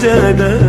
จะ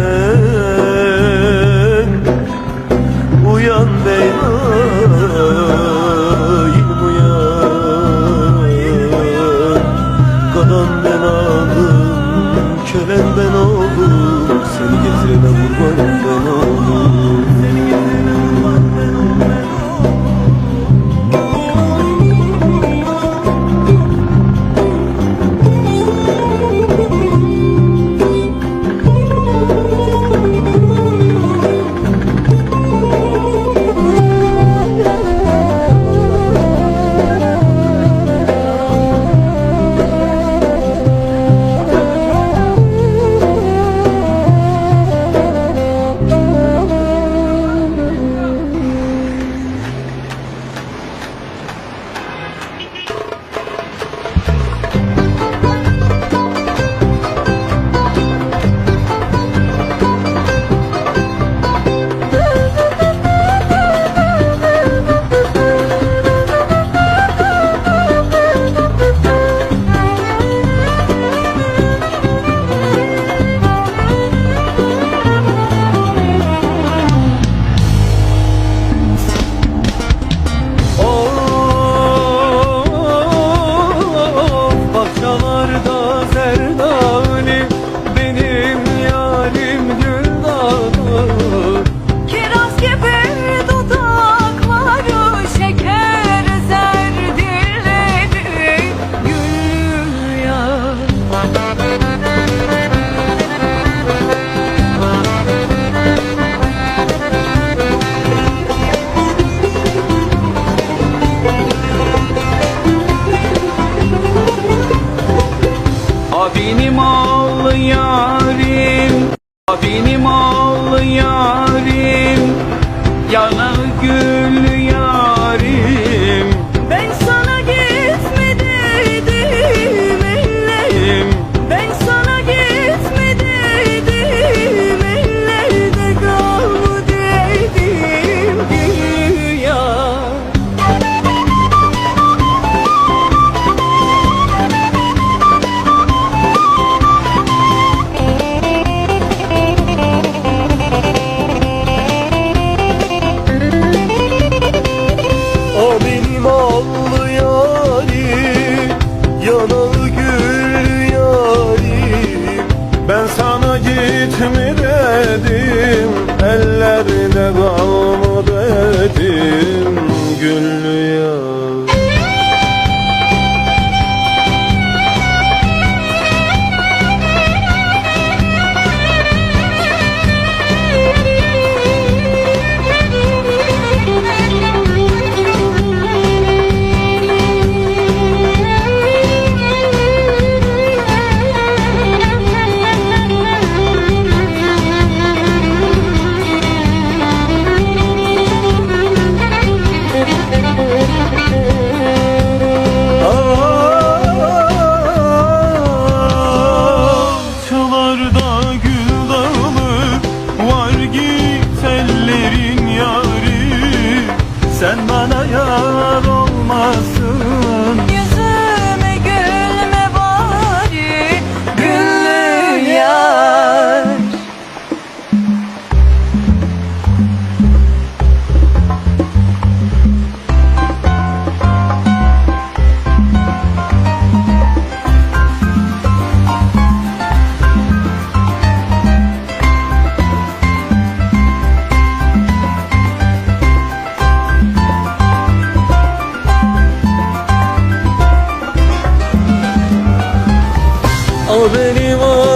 benim oğlu yarim. Benim oğlu sen O benim o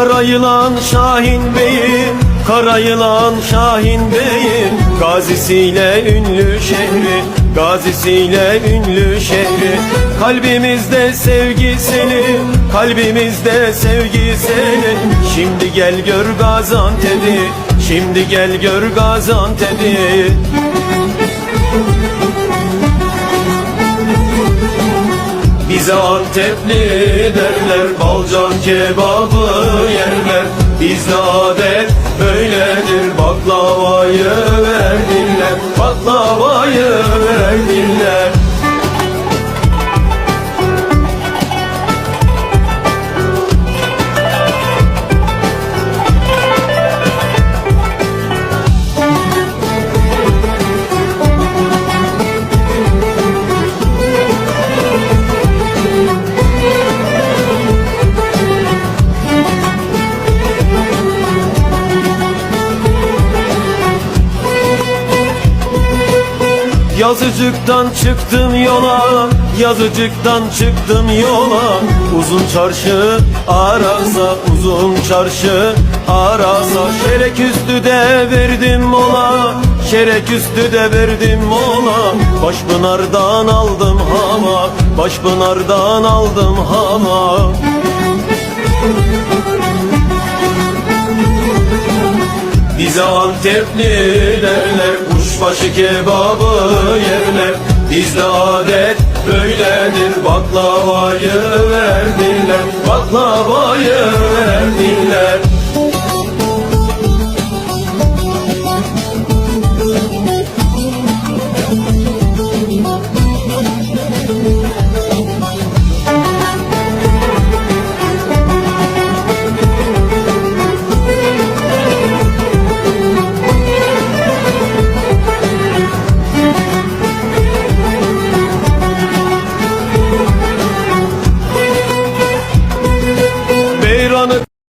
Kara yılan Şahin Bey'im Kara yılan Şahin Bey'im. Gazisiyle ünlü şehri Gazisiyle ünlü şehri. Kalbimizde sevgi senin Kalbimizde sevgi senin. Şimdi gel gör Gaziantep'i Şimdi gel gör Gaziantep'i Bize Antepli derler Balcan kebabı yerler. Bizde adet böyledir Baklavayı Yazıcıktan çıktım yola Yazıcıktan çıktım yola. Uzun çarşı arasa Uzun çarşı arasa Şerek üstü de verdim mola Şerek üstü de verdim mola. Başpınar'dan aldım hava Başpınar'dan aldım hava. Bize Antepli derler Kuşbaşı kebabı yerler Bizde adet böyledir. Baklavayı verdiler Baklavayı verdiler.